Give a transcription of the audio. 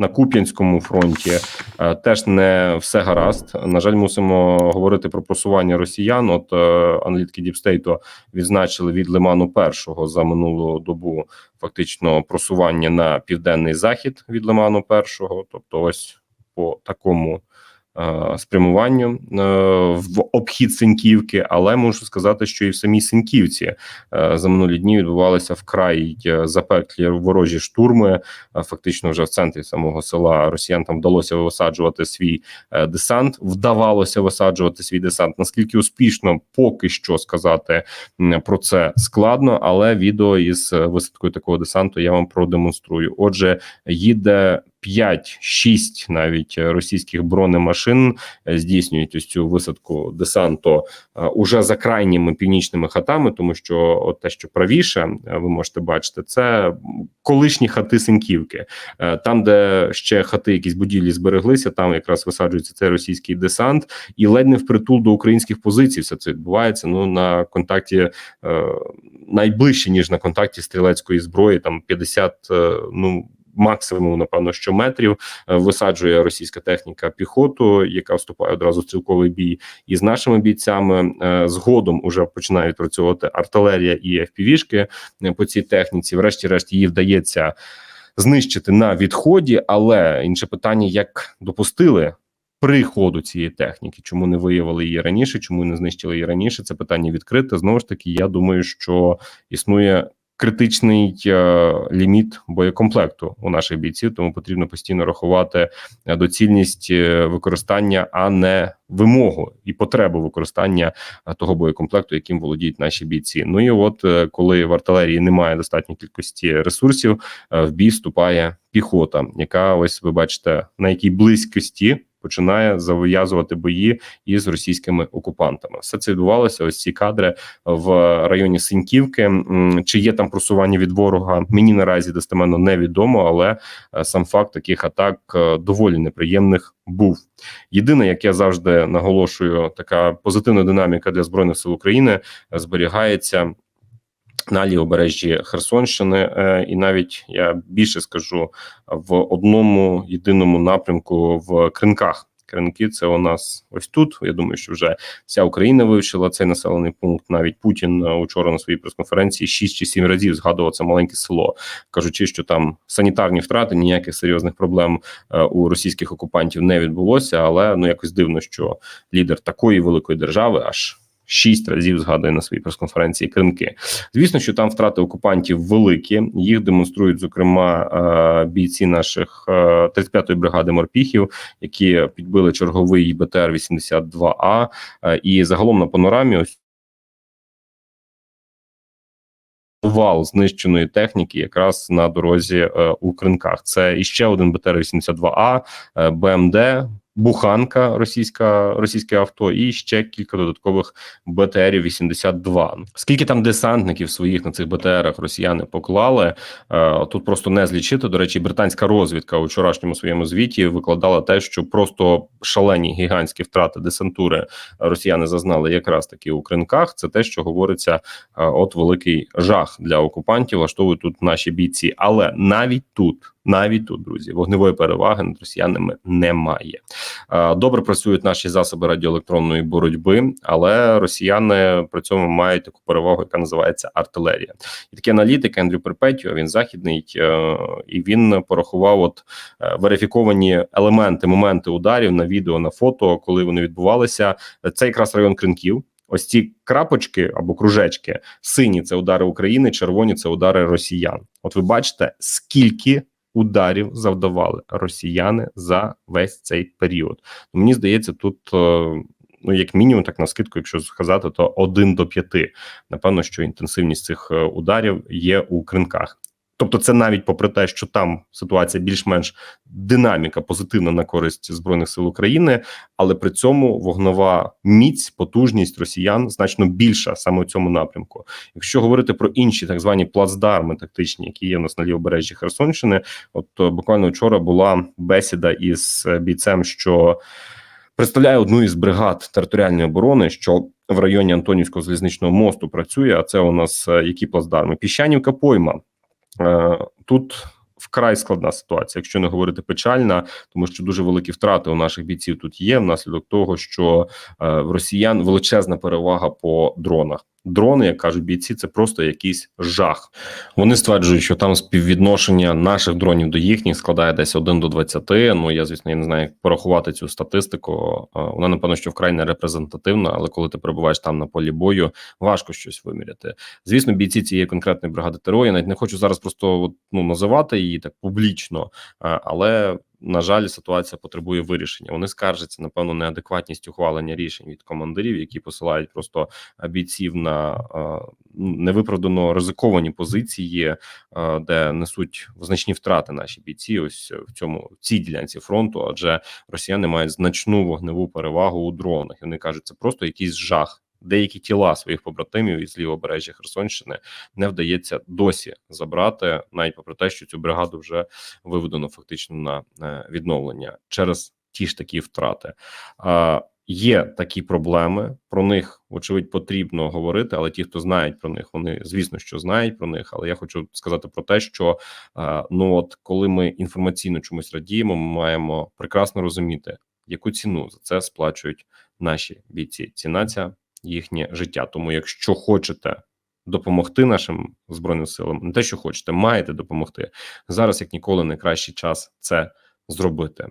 на Куп'янському фронті е, теж не все гаразд. На жаль, мусимо говорити про просування росіян. От е, аналітики Діпстейту відзначили від Лиману першого за минулу добу фактично просування на південний захід від Лиману першого, тобто, ось по такому. Е, Спрямуванню е, в обхід Синьківки, але можу сказати, що і в самій Синьківці е, за минулі дні відбувалися вкрай запеклі ворожі штурми. Фактично, вже в центрі самого села росіян там вдалося висаджувати свій десант. Вдавалося висаджувати свій десант. Наскільки успішно, поки що сказати про це складно, але відео із висадкою такого десанту я вам продемонструю. Отже, їде 5-6 навіть е, російських бронемашин е, здійснюють ось цю висадку десанту е, уже за крайніми північними хатами, тому що от те, що правіше, ви можете бачити, це колишні хати Синьківки. Е, Там, де ще хати, якісь будівлі збереглися, там якраз висаджується цей російський десант, і ледь не впритул до українських позицій. Все це відбувається. Ну на контакті найближче ніж на контакті стрілецької зброї, там 50, е, ну. Максимум, напевно, що метрів е, висаджує російська техніка піхоту, яка вступає одразу в стрілковий бій із нашими бійцями. Е, Згодом уже починає відпрацьовувати артилерія і FPV-шки е, по цій техніці. Врешті-решт її вдається знищити на відході, але інше питання: як допустили приходу цієї техніки, чому не виявили її раніше, чому не знищили її раніше? Це питання відкрите. Знову ж таки, я думаю, що існує. Критичний е, ліміт боєкомплекту у наших бійців, тому потрібно постійно рахувати е, доцільність е, використання, а не вимогу і потребу використання того боєкомплекту, яким володіють наші бійці. Ну і от коли в артилерії немає достатньої кількості ресурсів, в бій вступає піхота, яка ось ви бачите на якій близькості починає зав'язувати бої із російськими окупантами. Все це відбувалося. Ось ці кадри в районі Синьківки. Чи є там просування від ворога? Мені наразі достеменно невідомо, але е, сам факт таких атак е, доволі неприємних був. Єдине, як я завжди наголошую, така позитивна динаміка для збройних сил України е, зберігається. На лівобережжі Херсонщини, е, і навіть я більше скажу в одному єдиному напрямку в Кринках. Кринки це у нас ось тут. Я думаю, що вже вся Україна вивчила цей населений пункт. Навіть Путін е, учора на своїй прес-конференції 6 чи 7 разів згадував це маленьке село, кажучи, що там санітарні втрати, ніяких серйозних проблем е, у російських окупантів не відбулося. Але ну якось дивно, що лідер такої великої держави аж. Шість разів згадує на своїй прес-конференції кринки. Звісно, що там втрати окупантів великі. Їх демонструють зокрема е, бійці наших е, 35-ї бригади морпіхів, які підбили черговий БТР 82 А. Е, І загалом на панорамі ось вал знищеної техніки якраз на дорозі е, у кринках. Це іще один БТР 82 А, е, БМД. Буханка, російська російське авто, і ще кілька додаткових БТРів 82 Скільки там десантників своїх на цих БТРах росіяни поклали? е, Тут просто не злічити. До речі, британська розвідка у вчорашньому своєму звіті викладала те, що просто шалені гігантські втрати десантури росіяни зазнали якраз таки у кринках. Це те, що говориться, е, от великий жах для окупантів. Влаштовують тут наші бійці, але навіть тут. Навіть тут, друзі, вогневої переваги над росіянами немає. Добре працюють наші засоби радіоелектронної боротьби, але росіяни при цьому мають таку перевагу, яка називається артилерія. І такий аналітик Ендрю Перпетіо, він західний, е, і він порахував от е, верифіковані елементи, моменти ударів на відео, на фото, коли вони відбувалися. Це якраз район Кринків. Ось ці крапочки або кружечки, сині це удари України, червоні це удари росіян. От ви бачите, скільки ударів завдавали росіяни за весь цей період. Мені здається, тут е, ну як мінімум, так на скидку, якщо сказати, то 1 до 5. Напевно, що інтенсивність цих е, ударів є у кринках. Тобто, це навіть попри те, що там ситуація більш-менш динаміка позитивна на користь збройних сил України, але при цьому вогнова міць, потужність росіян значно більша саме у цьому напрямку. Якщо говорити про інші так звані плацдарми тактичні, які є у нас на лівобережжі Херсонщини, от е, буквально вчора була бесіда із е, бійцем, що представляє одну із бригад територіальної оборони, що в районі Антонівського залізничного мосту працює. А це у нас е, які плацдарми? Піщанівка пойма. Е, Тут вкрай складна ситуація, якщо не говорити печальна, тому що дуже великі втрати у наших бійців тут є внаслідок того, що е, в росіян величезна перевага по дронах. Дрони, як кажуть бійці, це просто якийсь жах. Вони стверджують, що там співвідношення наших дронів до їхніх складає десь 1 до 20. Ну я звісно я не знаю, як порахувати цю статистику. Вона напевно, що вкрай не репрезентативна, але коли ти перебуваєш там на полі бою, важко щось виміряти. Звісно, бійці цієї конкретної бригади ТРО, я навіть не хочу зараз просто ну називати її так публічно, але. На жаль, ситуація потребує вирішення. Вони скаржаться напевно неадекватність ухвалення рішень від командирів, які посилають просто е, бійців на е, невиправдано ризиковані позиції, е, де несуть значні втрати наші бійці. Ось в цьому в цій ділянці фронту, адже росіяни мають значну вогневу перевагу у дронах. І вони кажуть, це просто якийсь жах. Деякі тіла своїх побратимів із лівобережжя Херсонщини не вдається досі забрати, навіть попри те, що цю бригаду вже виведено фактично на е, відновлення через ті ж такі втрати. Є такі проблеми, про них вочевидь потрібно говорити. Але ті, хто знають про них, вони звісно, що знають про них. Але я хочу сказати про те, що е, ну от коли ми інформаційно чомусь радіємо, ми маємо прекрасно розуміти, яку ціну за це сплачують наші бійці. Ціна ця їхнє життя. Тому, якщо хочете допомогти нашим збройним силам, не те, що хочете, маєте допомогти зараз, як ніколи, найкращий час це зробити.